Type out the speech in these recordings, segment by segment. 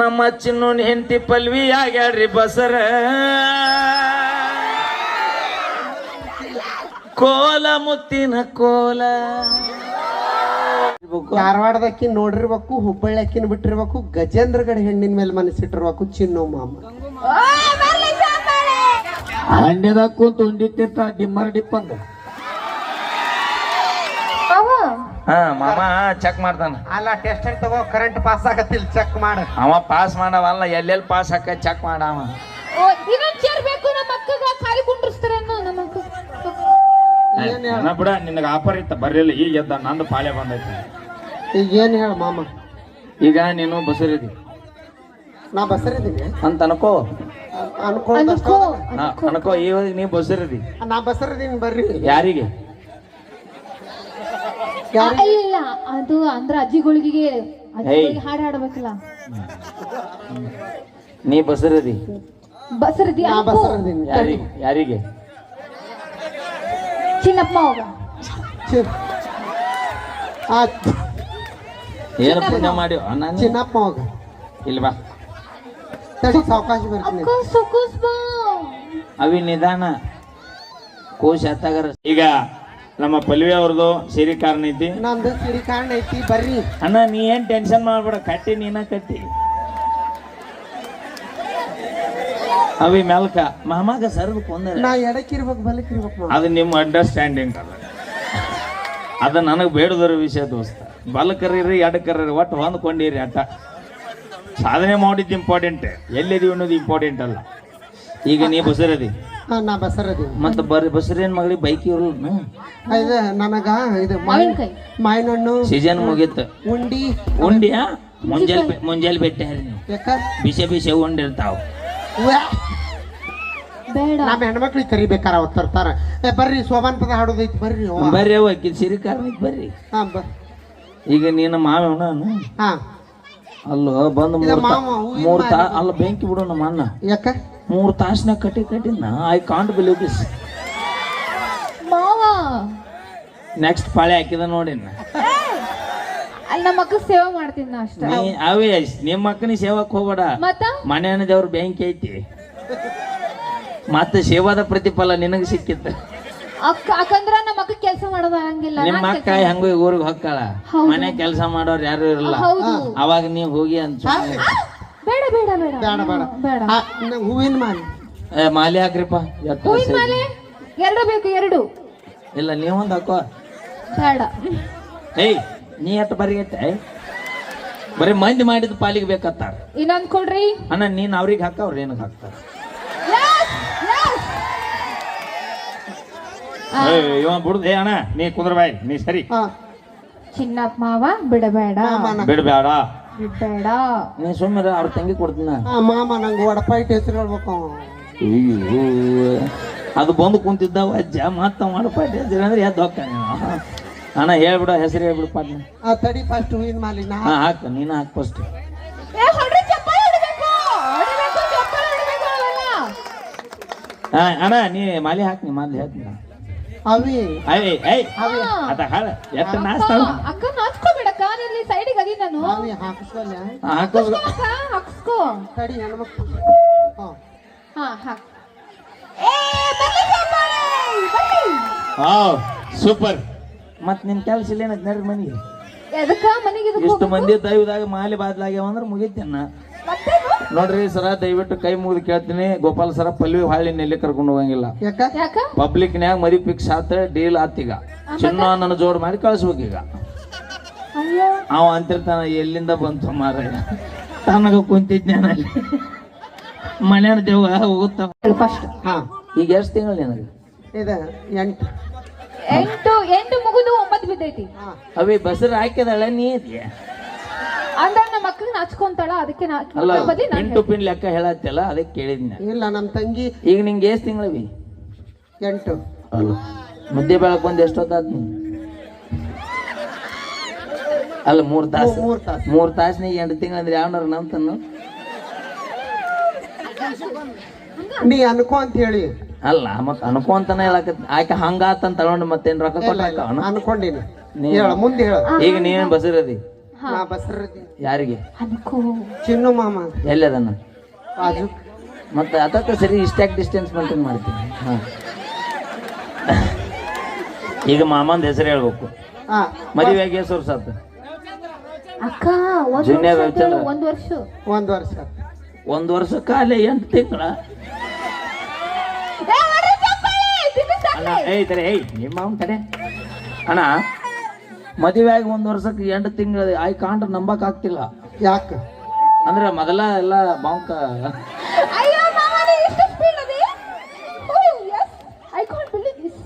ನಮ್ಮ ಚಿನ್ನೋನ್ ಹೆಂಡತಿ ಪಲ್ವಿ ಆಗ್ಯಾಡ್ರಿ ಬಸರ. ಕೋಲ ಮುತ್ತಿನ ಕೋಲ. ಧಾರವಾಡದಕ್ಕಿ ನೋಡಿರ್ಬೇಕು ಹುಬ್ಬಳ್ಳಿಕಿನ ಬಿಟ್ಟಿರ್ಬೇಕು ಗಜೇಂದ್ರಗಡ ಹೆಣ್ಣಿನ ಮೇಲೆ ಮನಸ್ಸಿಟ್ಟಿರ್ಬೇಕು ಚಿನ್ನೋ ಮಾಮ. ಹಂಡ್ಯದಾಗ ಕೂತು ಉಂಡಿತ್ತಿರ್ತ ಡಿಮ್ಮರ್ ಡಿಪ್ಪಂಗ. ಹಾ ಮಾಮ ಚೆಕ್ ಮಾಡ್ತಾನ. ಅಲ್ಲ ಟೆಸ್ಟ್ ತಗೋ ಕರೆಂಟ್ ಪಾಸ್ ಆಗತ್ತಿಲ್ಲ ಚೆಕ್ ಮಾಡ. ಅವ ಪಾಸ್ ಮಾಡವಲ್ಲ ಎಲ್ಲೆಲ್ಲಿ ಪಾಸ್ ಹಾಕ ಚೆಕ್ ಮಾಡವ ಇನ್ನೊಂದ್ ಚೇರ್ ಬೇಕು ನಮ್ಮ ಅಕ್ಕಗ ಖಾಲಿ ಕುಂಡ್ರಿಸ್ತಾರೇನು ನಮ್ಮ ಅಕ್ಕ. ಏನ ಬಿಡ ನಿನಗೆ ಆಫರ್ ಇತ್ತ ಬರ್ಲಿಲ್ಲ ಈಗ ಎದ್ದ ನಂದು ಪಾಳೆ ಬಂದೈತಿ. ಈಗ ಏನು ಹೇಳ ಮಾಮ? ಈಗ ನೀನು ಬಸರಿದಿ. ನಾ ಬಸರಿದ್ದೀನಿ. ಅಂತ ಅನ್ಕೋ. ಅನ್ಕೋ ಅನ್ಕೋ. ಇವಾಗ ನೀ ಬಸರಿದಿ. ನಾ ಬಸರಿದೀನಿ ಬರ್ರಿ. ಯಾರಿಗೆ? ಯಾರ್- ಇಲ್ಲ ಇಲ್ಲ ಅದು ಅಂದ್ರ ಅಜ್ಜಿಗಳಿಗೆ ಅಜ್ಜಿಗಳಿಗೆ ಹಾಡ್ ಹಾಡ್ಬೇಕಲ್ಲ. ನೀ ಬಸರದಿ. ಬಸರದಿ ನಾ ಯಾರಿಗೆ ಯಾರಿಗೆ? ಚಿನ್ನಪ್ಪ ಹೋಗ ಆ, ಏನು ಪುಣ್ಯ ಮಾಡಿ ನಾನು ಚಿನ್ನಪ್ಪ ಹೋಗ ಇಲ್ಲಿ ಬಾ. ತಡಿ ಸಾವಕಾಶ ಬರ್ತೀನಿ. ಅಕ್ಕ ಸುಕುಸ್ ಬಾ. ಅವಿ ನಿಧಾನ ಕೋಶ ಹತ್ತಾಗರ ಈಗ ನಮ್ಮ ಪಲ್ವಿ ಅವ್ರದ್ದು ಸಿರಿ ಕಾರಣ ಐತಿ. ನಮ್ದು ಸಿರಿ ಕಾರಣ ಐತಿ ಬರ್ರಿ. ಅಣ್ಣ ನೀ ಏನ್ ಟೆನ್ಷನ್ ಮಾಡ್ಬೇಡ ಕಟ್ಟಿ ನೀನ ಕಟ್ಟಿ. ಅವಿ ಮೆಲ್ಕ ಮಾಮಾಗ ಸರ್ದು ಕೊಂದರೆ. ನಾ ಎಡಕ್ಕಿರ್ಬೇಕು ಬಲಕ್ಕಿರ್ಬೇಕು ಅದು ನಿಮ್ಮ ಅಂಡರ್ಸ್ಟ್ಯಾಂಡಿಂಗ್ ಅದ. ಅದು ನನಗೆ ಬೇಡದರ ವಿಷಯ ದೋಸ್ತ. ಬಲಕರೀರಿ ಎಡಕರೀರಿ ಒಟ್ಟು ಹೊಂದ್ಕೊಂಡಿರಿ ಅಟ ಸಾಧನೆ ಮಾಡಿದ್ದು ಇಂಪಾರ್ಟೆಂಟ್ ಎಲ್ಲಿದೀವಿ ಅನ್ನೋದು ಇಂಪಾರ್ಟೆಂಟ್ ಅಲ್ಲ. ಈಗ ನೀ ಬಸರದಿ. ಹಾ ನಾ ಬಸರದೀನಿ ಮತ್ತೆ ಬರ್ರಿ ಬಸರೇನ್ ಮಗಳಿಗೆ ಬೈಕ್ ಇರಲ್ಲ ಇದು ನನಗ ಇದು ಮಾವಿನಕಾಯಿ. ಮಾವಿನಣ್ಣು ಸೀಸನ್ ಮುಗೀತು. ಉಂಡಿ ಉಂಡಿಯಾ? ಮುಂಜಾನೆ ಬೆ- ಮುಂಜಾನೆ ಬೆಟ್ಟೆ ಹರಿ ನೀವು ಯಾಕ? ಬಿಸಿ ಬಿಸಿ ಉಂಡಿರ್ತಾವ ವ್ಯಾ. ಬೇಡ. ನಮ್ಮ ಹೆಣ್ಮಕ್ಳಿಗೆ ಕರಿಬೇಕಾರ ಅವ್ರು ತರ್ತಾರ. ಏ ಬರ್ರಿ ಸೋಮಾನ್ ಪದ ಹಾಡೋದೈತಿ ಬರ್ರಿ ಅವ್ವ. ಬರ್ರಿ ಅವ ಆಕಿ ಸಿರಿ ಕಾರಣ ಬರ್ರಿ. ಹಾ ಬ ಈಗ ನೀನು ಮಾವನ ಹಾ. ಅಲ್ಲೋ ಬಂದು ಮೂರ್ ತಾ-. ಅಲ್ಲ ಬೆಂಕಿ ಬಿಡೋ ನಮ್ಮ ಅಣ್ಣ. ಯಾಕ? ಮೂರ್ ತಾಸ್ನಾಗ ಕಟ್ಟಿ ಕಟ್ಟಿನ ಐ ಕಾಂಟ್ ಬಿಲೀವ್ ದಿಸ್ ಮಾವ. ನೆಕ್ಸ್ಟ್ ಪಾಳೆ ಹಾಕಿದ ನೋಡಿ ಅಲ್ಲಿ ನಮ್ಮ ಅಕ್ಕ ಸೇವೆ ಮಾಡ್ತೀನಿ ನಾ ಅಷ್ಟ. ನೀ ಅವೇ ನಿಮ್ಮ ಅಕ್ಕನಿ ಸೇವಕ್ಕೆ ಹೋಗ್ಬೇಡ. ಮತ್ತ? ಮನೆಯನ್ನ ದೇವ್ರ ಬೆಂಕಿ ಐತಿ. ಮತ್ತೆ ಸೇವಾದ ಪ್ರತಿಫಲ ನಿನಗೆ ಸಿಕ್ಕಿತ್ತ. ಅಕ್ಕ ಅಕ್ಕಂದ್ರ ನಮ್ಮ ಅಕ್ಕ ಕೆಲಸ ಮಾಡೋದು ಹಂಗಿಲ್ಲ ನಿಮ್ಮ ಅಕ್ಕ ಹೆಂಗು ಊರಿಗೆ ಹೊಕ್ಕಾಳ. ಹೌದು. ಮನೆ ಕೆಲಸ ಮಾಡೋರು ಯಾರು ಇರಲ್ಲ. ಹೌದು. ಅವಾಗ ನೀವು ಹೋಗಿ ಅಂತ ಬೇಡ ಬೇಡ ಬೇಡ. ಬೇಡ ಬೇಡ. ಬೇಡ. ಆ, ನ- ಹೂವಿನ ಮಾಲೆ. ಏ ಮಾಲಿ ಹಾಕ್ರಿಪ್ಪ. ಎತ್ತ ಹೂವಿನ ಮಾಲೆ? ಎರಡು ಬೇಕು ಎರಡು. ಇಲ್ಲ ನೀವೊಂದು ಹಾಕೋ. ಬೇಡ. ಏಯ್ ನೀ ಎಟ್ಟು ಬರಿ ಎಟ್ಟೆ ಬರೀ ಮಂದಿ ಮಾಡಿದ ಪಾಲಿಗೆ ಬೇಕತ್ತಾರ. ಇನ್ನೊಂದ್ ಕೊಡ್ರಿ. ಅಣ್ಣ ನೀನ್ ಅವ್ರಿಗೆ ಹಾಕ ಅವ್ರ ಏನಕ್ಕೆ ಹಾಕ್ತಾರ? ಇವ ಏ ಅಣ್ಣ ನೀ ಕುಂದ್ರ ಬಾಯ್ ನೀ ಸರಿ. ಹಾ ಚಿನ್ನಪ್ಪ ಮಾವ ಬಿಡಬೇಡ. ಬಿಡಬೇಡ. ಬಿಡ್ಬೇಡ. ನೀ ಸುಮ್ಮನೆ ಅವ್ರ ತಂಗಿ ಕೊಡ್ತೀನಿ ಹಾ ಮಾಮ ನಂಗೆ ವಡಪ ಇಟ್ಟು ಹೆಸರು ಹೇಳ್ಬೇಕು ಅವ. ಅದು ಬಂದು ಕುಂತಿದ್ದಾವ ಅಜ್ಜ ಮತ್ತ ಮಾಡಪಾಟಿ ಅಂದ್ರೆ ಎದ್ದು ಹೋಗ್ತಾನೆ. ಅಣ್ಣ ಹೇಳ್ಬಿಡ ಹೆಸರು ಹೇಳ್ಬಿಡು ಪಾಟ್ನ ಆ ತಡಿ ಫಸ್ಟ್ ಹೂವಿನ ಮಾಲಿ ನಾ ಹಾ ಹಾಕ ನೀನು ಹಾಕ ಫಸ್ಟ್ ಅಣ್ಣ ನೀ ಮಾಲಿ ಹಾಕಿ ನೀ ಮಾಲಿ ಹಾಕ್ನಿ ಅವಿ. ಅಯ್ಯ ಏಯ್. ಅವಿ. ಅದ ಹಾಳ ಎತ್ತ ಅಕ್ಕ ನಾಸ್ತಾವ ಅಕ್ಕ ನಾಚ್ಕೋಬೇಡಕ್ಕ ಇಲ್ಲಿ ಸೈಡಿಗೆ ನಾನು. ಅವಿ ಹಾಕಿಸ್ವಲ್ಲ ಹಾಕೋದು ಅಕ್ಕ ಹಾಕ್ಸ್ಕೋ. ತಡಿ ಹೆಣ್ಮಕ್ಳು. ಹಾ. ಹಾ ಹಾಕ್ ಏ. ವಾವ್ ಸೂಪರ್ ಮತ್ ನಿನ್ ಕೆಲ್ಸ ಇಲ್ಲ ನಡ್ರಿ ಮನೆಗೆ? ಎದಕ್ಕ ಮನೆಗೆ ಇದಕ್ಕೆ ಇಷ್ಟು? ಮಂದಿ ದೈವದಾಗ ಮಾಲೆ ಬಾದ್ಲಾಗ್ಯಾವ ಅಂದ್ರೆ ಮುಗಿತೇನ ಮತ್ತೇನು? ನೋಡ್ರಿ ಸರ ದಯವಿಟ್ಟು ಕೈ ಮುಗಿದು ಕೇಳ್ತೀನಿ. ಗೋಪಾಲ್ ಸರ ಪಲ್ವಿ ಹಾಳಿ ನೆಲ್ಲಿ ಕರ್ಕೊಂಡು ಹೋಗಂಗಿಲ್ಲ. ಯಾಕ? ಯಾಕ? ಪಬ್ಲಿಕ್ನ್ಯಾಗ ಮರಿ ಫಿಕ್ಸ್ ಆತ ಡೀಲ್ ಆತೀಗ ಚಿನ್ನ ನನ್ನ ಜೋಡ್ ಮಾಡಿ ಕಳಿಸ್ಬೇಕೀಗ ಅಯ್ಯೋ. ಅವ ಅಂತಿರ್ತಾನ ಎಲ್ಲಿಂದ ಬಂತು ಮಾರ ತನಗ ಕುಂತಿದ್ನ ಅಲ್ಲಿ ಮನೆಯ ದೇವ ಹೋಗುತ್ತ. ಫಸ್ಟ್ ಹಾ ಈಗ ಎಷ್ಟು ತಿಂಗಳು ನಿನಗೆ? ಇದ ಎಂಟು. ಎಂಟು ಎಂಟು ಮುಗಿದು ಒಂಬತ್ತು ಬಿದ್ದೈತಿ. ಹಾ. ಅವೇ ಬಸರು ಹಾಕಿದಾಳ ನೀ ಇದೆಯಾ? ಅಂದ್ರೆ ನಮ್ಮ ಅಕ್ಕಗೆ ನಾಚ್ಕೊಂತಾಳ ಅದಕ್ಕೆ ನಾ ಅಲ್ಲ ಬದಿ ನಾನು ಪಿನ್ ಲೆಕ್ಕ ಹೇಳತ್ತಲ್ಲ ಅದಕ್ಕೆ ಕೇಳಿದ್ನ. ಇಲ್ಲ ನಮ್ಮ ತಂಗಿ ಈಗ ನಿಂಗೆ ಎಷ್ಟು ತಿಂಗಳವಿ ಎಂಟು. ಅಲ್ಲ ಮುದ್ದೆ ಬೆಳಕ್ ಬಂದು ಎಷ್ಟೊತ್ತಾದ್ ನೀ ಅಲ್ಲ ಮೂರ್ ತಾಸು. ಮೂರ್ ತಾಸು. ಮೂರ್ ತಾಸ್ನಾಗ ಎಂಟು ತಿಂಗಳು ಅಂದ್ರೆ ಯಾವನಾರ ನಂತನು ನೀ ಅನ್ಕೋ ಅಂತ ಹೇಳಿ. ಅಲ್ಲ ಮತ್ ಅನ್ಕೊಂತಾನೆ ಹೇಳಕತ್ ಆಕೆ ಹಂಗಾತಂತ ತಗೊಂಡು ಮತ್ತೇನ್ ರೊಕ್ಕ ಕೊಟ್ಟ ಅನ್ಕೊಂಡಿನಿ. ನೀ- ಹೇಳ ಮುಂದೆ ಹೇಳ. ಈಗ ನೀನ್ ಬಸರದಿ ನಾ ಬಸರದಿ ಯಾರಿಗೆ? ಅನ್ಕೋ ಚಿನ್ನು ಮಾಮ. ಎಲ್ಲಿ ಅದನ್ನ ಬಾಜು ಮತ್ತೆ ಅದಕ್ಕೆ ಸರಿ ಇಷ್ಟ್ಯಾಕ್ ಡಿಸ್ಟೆನ್ಸ್ ಮೇಂಟೈನ್ ಮಾಡ್ತೀನಿ. ಹಾಂ. ಈಗ ಮಾಮಂದ ಹೆಸರು ಹೇಳ್ಬೇಕು. ಹಾ. ಮದುವೆಗೆ ಎಷ್ಟು ವರ್ಷ ಆತು ಅಕ್ಕ ಒಂದ್ ಜೂನಿಯರ್ ವರ್ಷ ರವಿಚಂದ್ರ. ಒಂದ್ ವರ್ಷ. ಒಂದ್ ವರ್ಷ. ಒಂದು ವರ್ಷ ಕಾಲ ಎಂಟು ತಿಂಗಳ. ಏ, ಹೊಡ್ರಿ ಚಪ್ಪಾಳೆ, ತಿನ್ನಿಸ್ತಾ ಅಣ್ಣ ಏಯ್ ತಡೆ ಏಯ್ ನಿಮ್ಮ ಮಾವನ್ ತಡೆ ಅಣ್ಣ ಮದುವೆ ಆಗಿ ಒಂದು ವರ್ಷಕ್ಕೆ ಎಂಟು ತಿಂಗಳು ಆಯ್ ಕಾಂಡ್ರೆ ನಂಬಕ್ ಆಗ್ತಿಲ್ಲ. ಯಾಕೆ? ಅಂದ್ರೆ ಮೊದಲ ಎಲ್ಲ ಬಾಂಕ ಅಯ್ಯೋ ಮಾಮ ನೀ ಇಷ್ಟು ಸ್ಪೀಡ್ ಅದಿ? ಓ yes I can't believe this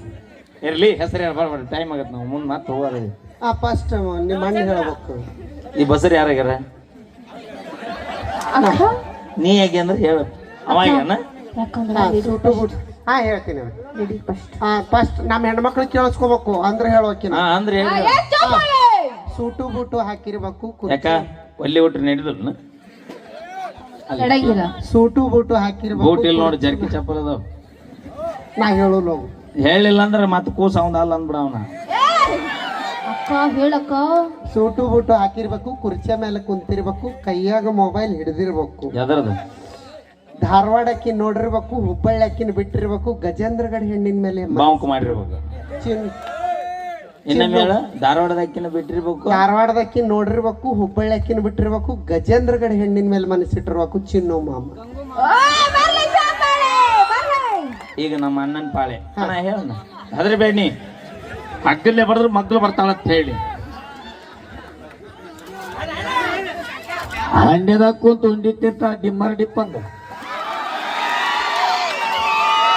ಇರ್ಲಿ ಹೆಸರು ಹೇಳ್ಬಾರ್ದು ಟೈಮ್ ಆಗತ್ತೆ ನಾವು ಮುಂದೆ ಮತ್ತೆ ಹೋಗೋದು. ಆ ಫಸ್ಟ್ ನಿಮ್ಮ ಅಣ್ಣ ಹೇಳ್ಬೇಕು. ಈ ಬಸರು ಯಾರಾಗ್ಯಾರ? ನೀ ಹೇಗೆ ಅಂದ್ರೆ ಹೇಳು. ಅವಾಗ ಏನ ಯಾಕಂದ್ರೆ ಹಾ ಹೇಳ್ತೀನಿ ಇಡಿ ಫಸ್ಟ್ ಹಾ ಫಸ್ಟ್ ನಮ್ಮ ಹೆಣ್ಮಕ್ಳು ಕೇಳಿಸ್ಕೋಬೇಕು ಅಂದ್ರೆ ಹೇಳೋಕಿನ ಹಾ ಅಂದ್ರೆ ಹೇಳಿ. ಸೂಟು ಬೂಟು ಹಾಕಿರ್ಬೇಕು ಕುರ್ಚಿ- ಯಾಕ? ಒಲ್ಲಿ ನಡೆದಲ್ಲ ನಡೆಯಂಗಿಲ್ಲ ಸೂಟು ಬೂಟು ಹಾಕಿರ್ಬೇಕು ಬೂಟ್ ಇಲ್ಲಿ ನೋಡಿ ಜರ್ಕಿ ಚಪ್ಪಲ್ ಅದಾವ. ನಾ ಹೇಳು ಹೇಳಿಲ್ಲ ಅಂದ್ರೆ ಮತ್ತೆ ಕೂಸ ಅವನ ಅಲ್ಲ ಅಂದ್ಬಿಡ ಅವನ. ಅಕ್ಕ ಹೇಳಕ್ಕ. ಸೂಟು ಬೂಟು ಹಾಕಿರ್ಬೇಕು ಕುರ್ಚಿಯ ಮೇಲೆ ಕುಂತಿರ್ಬೇಕು ಕೈಯಾಗ ಮೊಬೈಲ್ ಹಿಡಿದಿರ್ಬೇಕು. ಎದರದು ಧಾರವಾಡಕ್ಕಿ ನೋಡಿರ್ಬೇಕು ಹುಬ್ಬಳ್ಳಿಕ್ಕಿನ ಬಿಟ್ಟಿರ್ಬೇಕು ಗಜೇಂದ್ರಗಡ ಹೆಣ್ಣಿನ ಮೇಲೆ ಬಾಂಕ್ ಮಾಡಿರ್ಬೇಕು. ಚಿನ್ ಇನ್ನೊಮ್ಮೆ ಹೇಳ ಧಾರವಾಡದಕ್ಕಿನ ಬಿಟ್ಟಿರ್ಬೇಕು. ಧಾರವಾಡದಕ್ಕಿ ನೋಡಿರ್ಬೇಕು ಹುಬ್ಬಳ್ಳಿಕ್ಕಿನ ಬಿಟ್ಟಿರ್ಬೇಕು ಗಜೇಂದ್ರಗಡ ಹೆಣ್ಣಿನ ಮೇಲೆ ಮನಸ್ಸಿಟ್ಟಿರ್ಬೇಕು ಚಿನ್ನು ಮಾಮ. ಈಗ ನಮ್ಮ ಅಣ್ಣನ ಪಾಳೆ. ಅಣ್ಣ ಹೇಳಣ್ಣ. ಅದ್ರ ಬೇಡಿ ಹಗ್ಗಲ್ಲೇ ಬಡದ್ರು ಮಗ್ಳು ಬರ್ತಾಳಂತ ಹೇಳಿ. ಹಂಡ್ಯದಾಗ ಕುಂತು ಉಂಡಿತ್ತಿರ್ತ ಡಿಮ್ಮರ್ ಡಿಪ್ಪಂದು